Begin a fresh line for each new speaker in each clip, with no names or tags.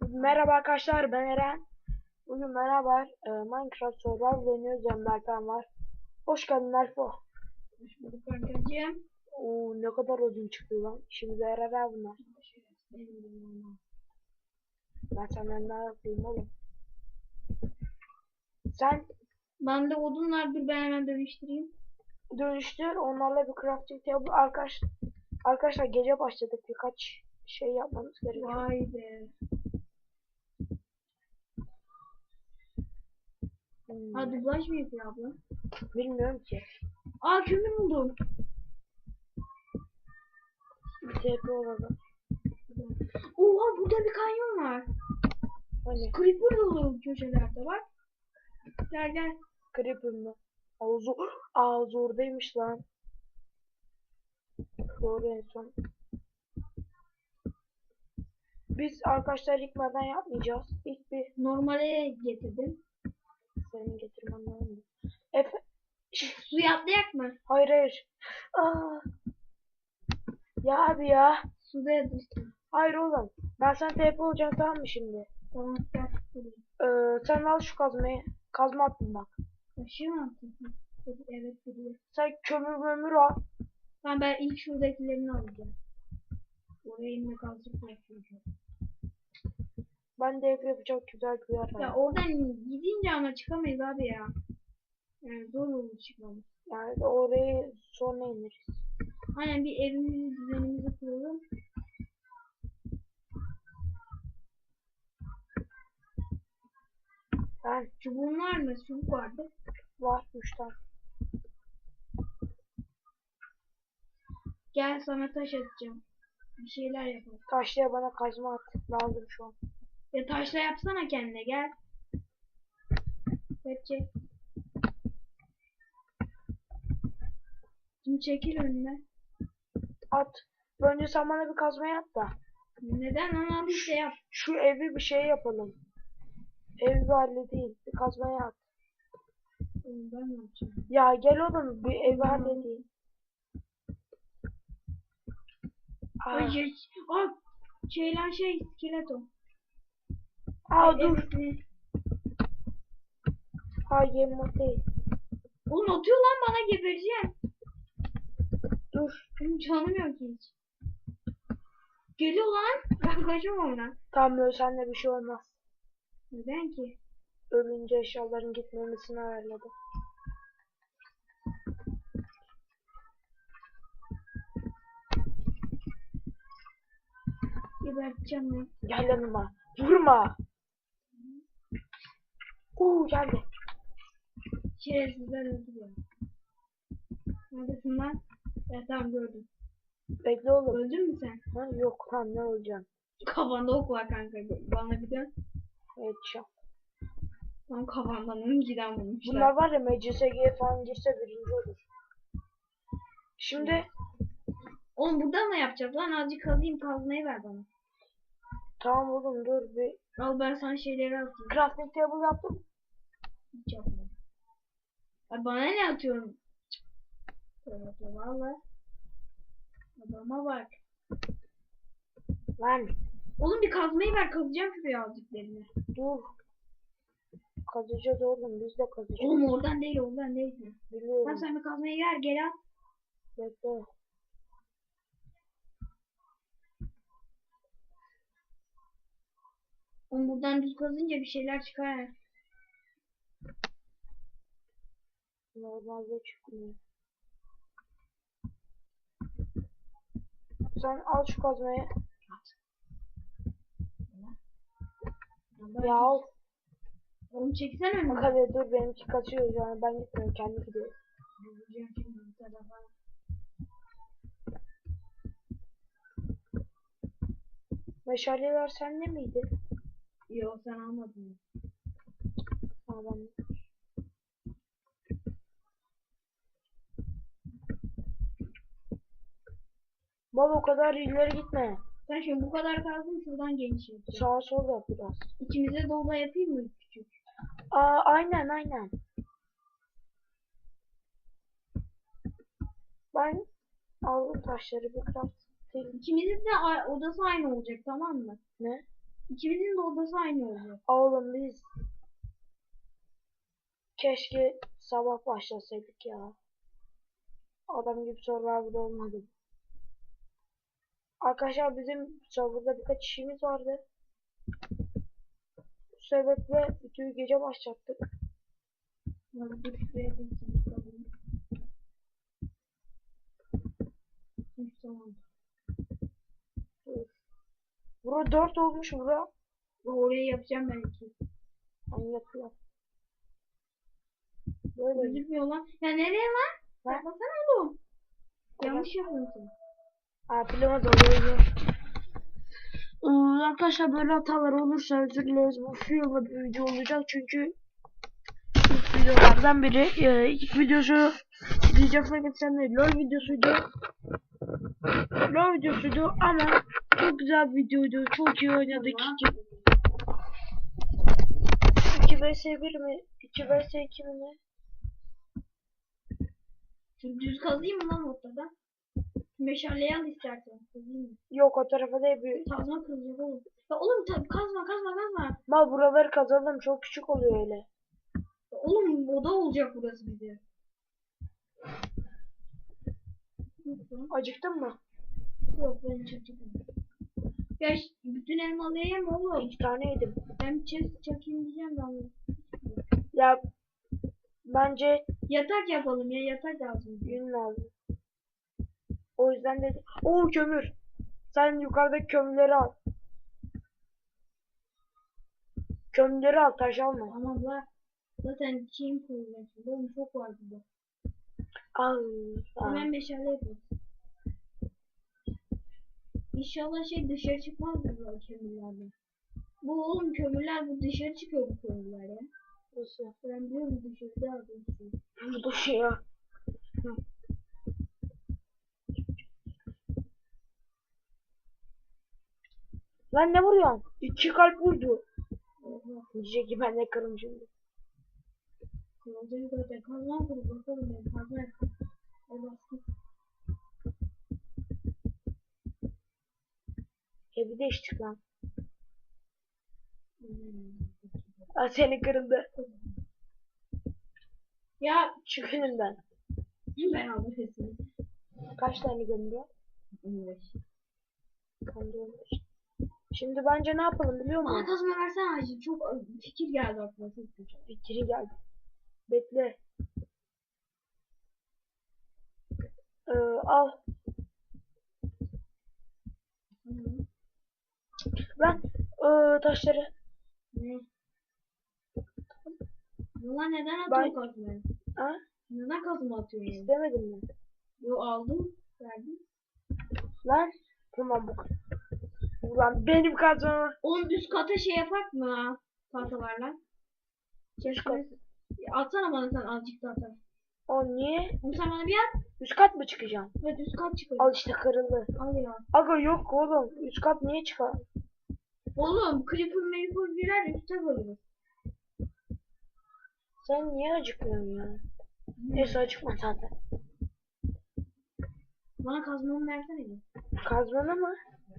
Merhaba arkadaşlar ben Eren. Bugün beraber e, Minecraft Survival oynuyoruz. Alper var. Hoş geldin Alpo.
Hoş bulduk kankacığım.
Oo ne kadar odun çıktı lan. İşimize yarar ha bunlar. Ben senden ne yapayım oğlum. Sen
Bende odun var dur ben hemen dönüştüreyim.
dönüştür onlarla bir crafting table arkadaş arkadaşlar gece başladık birkaç şey yapmamız gerekiyor.
Vay be.
Hmm,
Ha dublaj mı yapıyor abla?
bilmiyorum ki.
Aa kömür buldum.
Bir TP orada.
Oha burada bir kanyon var.
Hani
Creeper dolu köşelerde bak. Gel gel.
Creeper mı? Ağzı, ağzı oradaymış lan. Doğru en son. Biz arkadaşlar ilk maden yapmayacağız. İlk bir
Normale getirdim.
senin getirmen lazım. Efe...
Suya atlayak mı?
Hayır hayır. Aa. Ya abi ya.
Suda yatırsın.
Hayır oğlum. Ben sana TP olacağım tamam mı şimdi?
Tamam.
Ee, sen al şu kazmayı. Kazma attım bak.
Taşı mı atıyorsun? Evet biliyorum.
Sen kömür mömür al.
Tamam ben ilk şuradakilerini alacağım. Oraya inmek azıcık korkuyorum.
Ben de ev yapacak güzel bir yer.
Ya oradan gidince ama çıkamayız abi ya. Yani zor olur çıkmamız.
Yani orayı sonra ineriz.
Aynen bir evimizi düzenimizi kuralım.
Ben
Çubuğun var mı? Çubuk vardı.
var 3 tane.
Gel sana taş atacağım. Bir şeyler yapalım.
Taşlıya bana kazma at. Lazım şu an.
Ya taşla yapsana kendine gel. Çek. Şimdi çekil önüne.
At. Önce sen bana bir kazma yap da.
Neden onu al işte yap.
Şu evi bir şey yapalım. Evi bir halledeyim. Bir kazma yap.
Ben yapacağım?
Ya gel oğlum bir evi halledeyim. Aa,
Ay, şey, aa, şeyler şey skeleton.
Aa dur. Hayır değil.
Oğlum atıyor lan bana gebereceğim.
Dur.
Benim canım yok hiç. Geliyor lan. Ben kaçamam ona.
Tam ölsen de bir şey olmaz.
Neden ki?
Ölünce eşyaların gitmemesini ayarladım.
Geberteceğim lan.
Gel yanıma. Vurma. Uuu geldi.
Şerefsizler öldü ya. Neredesin lan? Ya tamam gördüm.
Bekle oğlum.
Öldün mü sen?
Ha, yok lan ne olacağım.
Kafanda ok var kanka. Bana bir dön.
Evet şu an.
Lan kafandan önceden bulmuşlar.
Bunlar var ya MCSG'ye falan girse birinci olur. Şimdi
Oğlum burada mı yapacağız lan? Azıcık kazayım kazmayı ver bana.
tamam oğlum dur bir
Al ben sana şeyleri atayım.
crafting table yaptım.
Hiç yapmadım. Ay bana ne atıyorum? Evet valla. Adama bak.
Lan
Oğlum bir kazmayı ver kazacağım şuraya azıcık derine.
dur. Kazacağız oğlum biz de kazacağız.
Oğlum oradan değil oradan değil.
Biliyorum.
Tamam sen bir kazmayı ver gel al.
Bekle.
Oğlum buradan düz kazınca bir şeyler çıkar.
Normalde çıkmıyor. Sen al şu kazmayı. Ya al.
Oğlum çeksene
Bak
önüme.
hadi dur benimki kaçıyor yani ben gitmiyorum kendi gidiyor. Meşaleler sende miydi?
Yok sen almadın.
Ha ben. Bal o kadar ileri gitme.
Sen şimdi bu kadar kazdın şuradan geniş yapacağım.
Sağa sol yap biraz.
İkimize dolda yapayım mı küçük?
Aa aynen aynen. Ben aldım taşları bir craft.
İkimizin de odası aynı olacak tamam mı?
Ne?
İkimizin de odası aynı olacak.
Oğlum biz keşke sabah başlasaydık ya. Adam gibi Survivor'da olmadı. Arkadaşlar bizim serverda birkaç işimiz vardı. Bu sebeple videoyu gece başlattık. Bura 4 olmuş bura.
Oraya yapacağım ben iki.
Ben yapıyorum. Böyle.
Gözükmüyor lan. Ya nereye lan?
Ha?
Bakmasana oğlum. Yanlış yapıyorsun.
Oluyor. Ee, arkadaşlar böyle hatalar olursa özür dileriz. Bu filmde bir video olacak çünkü ilk videolardan biri. Ee, ilk videosu diyeceksin geçen de LOL videosuydu. LOL videosuydu ama çok güzel bir videoydu. Çok iyi oynadık. 2 vs 1 mi? 2 vs 2 mi ne?
Şimdi düz kazıyım mı lan ortada? Meşaleyi al istersen.
Yok o tarafa değil bir.
Kazma kazıyor oğlum. Ya oğlum tabi kazma kazma kazma.
Mal buraları kazalım çok küçük oluyor öyle.
Ya oğlum oda olacak burası bize.
Acıktın mı?
Yok ben çekeceğim. Ya ş- bütün elmaları yeme oğlum.
İki tane yedim.
Ben chest çekeyim diyeceğim ben.
Ya bence
Yatak yapalım ya yatak lazım.
yün lazım. O yüzden dedim. Oo kömür. Sen yukarıdaki kömürleri al. Kömürleri al taş alma.
Tamam la. Zaten şeyim kurulacak. Oğlum çok var burada.
Al.
Hemen meşale yaparız. İnşallah şey dışarı çıkmaz mı bu kömürlerden? Bu oğlum kömürler bu dışarı çıkıyor bu kömürler ya.
Nasıl?
Ben biliyorum dışarıda aldım şey.
Burada şey ya. Hı. Lan ne vuruyorsun? İki kalp vurdu. Diyecek ki ben de kırım şimdi. Evi değiştik lan.
Hmm.
Aa, seni kırıldı.
Ya
Çık önümden.
ben aldım hepsini.
Kaç tane gömüyor?
15.
Ben de 15. Şimdi bence ne yapalım biliyor
Bana
musun?
kazma versene acil. Çok fikir geldi aklıma. Çok güzel.
Fikri geldi. Bekle. Ee, al. Lan ee, taşları.
Ne? Ulan neden
Ben-
atıyor kazmayı?
Ha?
Neden kazma atıyor yani?
İstemedin mi?
Yo aldım. Verdim.
Lan. Tamam bu. Ulan benim kazmamı.
Onun üst kata şey yapak mı? Tahtalarla.
Üst kat.
Ya Atsana bana sen azıcık tahta.
O niye?
Oğlum sen bana bir at.
Üst kat mı çıkacağım?
Evet üst kat çıkıyor.
Al işte kırıldı.
Al ya.
Aga yok oğlum. Üst kat niye çıkar?
Oğlum creeper meeper girer üstte kalırız.
Sen niye acıkmıyorsun ya? Neyse acıkma zaten.
Bana kazmamı versene.
Kazmanı mı?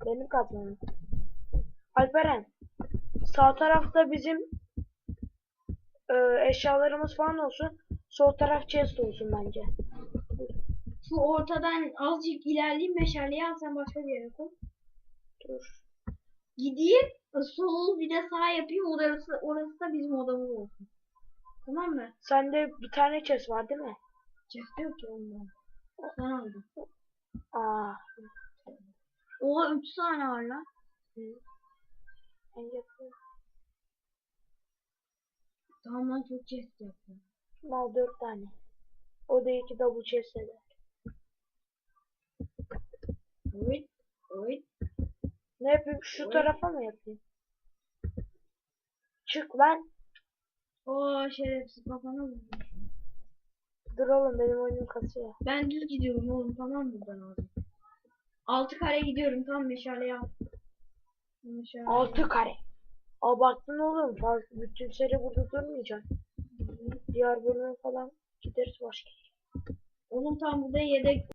Benim kazmanım. Alperen. Sağ tarafta bizim e, eşyalarımız falan olsun. Sol taraf chest olsun bence.
Şu ortadan azıcık ilerleyeyim meşaleyi al sen başka bir yere koy.
Dur.
Gideyim sol bir de sağ yapayım orası, orası da bizim odamız olsun. Tamam mı?
Sende bir tane chest var değil mi?
Chest yok ki ondan. Sen aldın.
Aa.
Oha 3 tane var lan.
Ben yapıyorum.
Tamam lan çok chest yaptım.
Mal dört tane. O da iki double chest eder.
Evet. Evet.
Ne yapayım? Şu
Oy.
tarafa mı yapayım? Çık lan.
Oo şerefsiz kafana vurdu.
Dur oğlum benim oyunum kasıyor.
Ben düz gidiyorum oğlum tamam mı buradan abi? 6 kare gidiyorum tam meşale al. Meşale.
Altı kare. Abarttın oğlum. Fazla, bütün seri burada durmayacak. Diğer bölüm falan gideriz başka.
Oğlum tam burada yedek